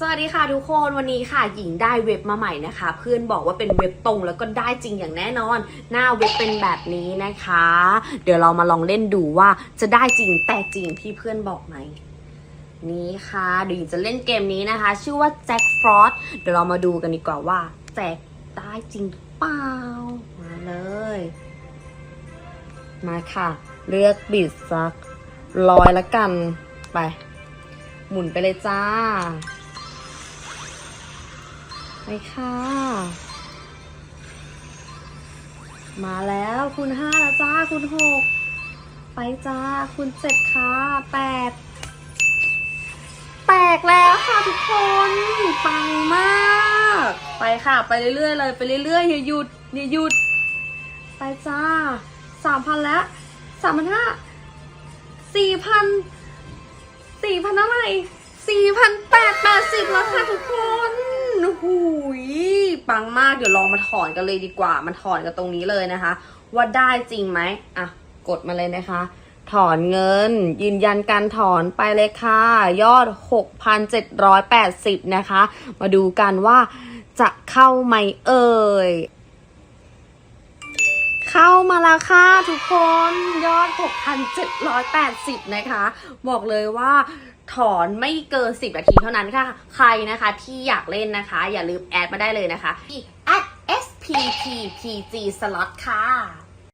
สวัสดีค่ะทุกคนวันนี้ค่ะหญิงได้เว็บมาใหม่นะคะ เพื่อนบอกว่าเป็นเว็บตรงแล้วก็ได้จริงอย่างแน่นอน หน้าเว็บเป็นแบบนี้นะคะ เดี๋ยวเรามาลองเล่นดูว่าจะได้จริงแต่จริงที่เพื่อนบอกไหมนี่ค่ะเดี๋ยวหญิงจะเล่นเกมนี้นะคะ ชื่อว่าแจ็คฟรอสเดี๋ยวเรามาดูกันดีกว่าว่าแจ็คได้จริงเปล่ามาเลย มาค่ะ เลือกบิดสักร้อยละกันไป หมุนไปเลยจ้า ไปค่ะ มาแล้วคุณห้าแล้วจ้าคุณหกไปจ้าคุณเจ็ดค่ะแปดแตกแล้วค่ะทุกคนปังมาก ไปค่ะ ไปเรื่อยๆเลยไปเรื่อยๆอย่าหยุดอย่าหยุด ไปจ้าสามพันแล้วสามพันห้าสี่พันสี่พันเท่าไหร่สี่พันแปดแปดสิบแล้วค่ะทุกคน หูยปังมากเดี๋ยวลองมาถอนกันเลยดีกว่ามาถอนกันตรงนี้เลยนะคะ ว่าได้จริงไหมอะกดมาเลยนะคะ ถอนเงิน ยืนยันการถอนไปเลยค่ะ ยอด 6,780 นะคะ มาดูกันว่าจะเข้าไหมเอ่ย เข้ามาแล้วค่ะทุกคนยอด 6,780 นะคะ บอกเลยว่าถอนไม่เกิน 10 นาทีเท่านั้นค่ะ ใครนะคะที่อยากเล่นนะคะ อย่าลืมแอดมาได้เลยนะคะที่ at spptg slot ค่ะ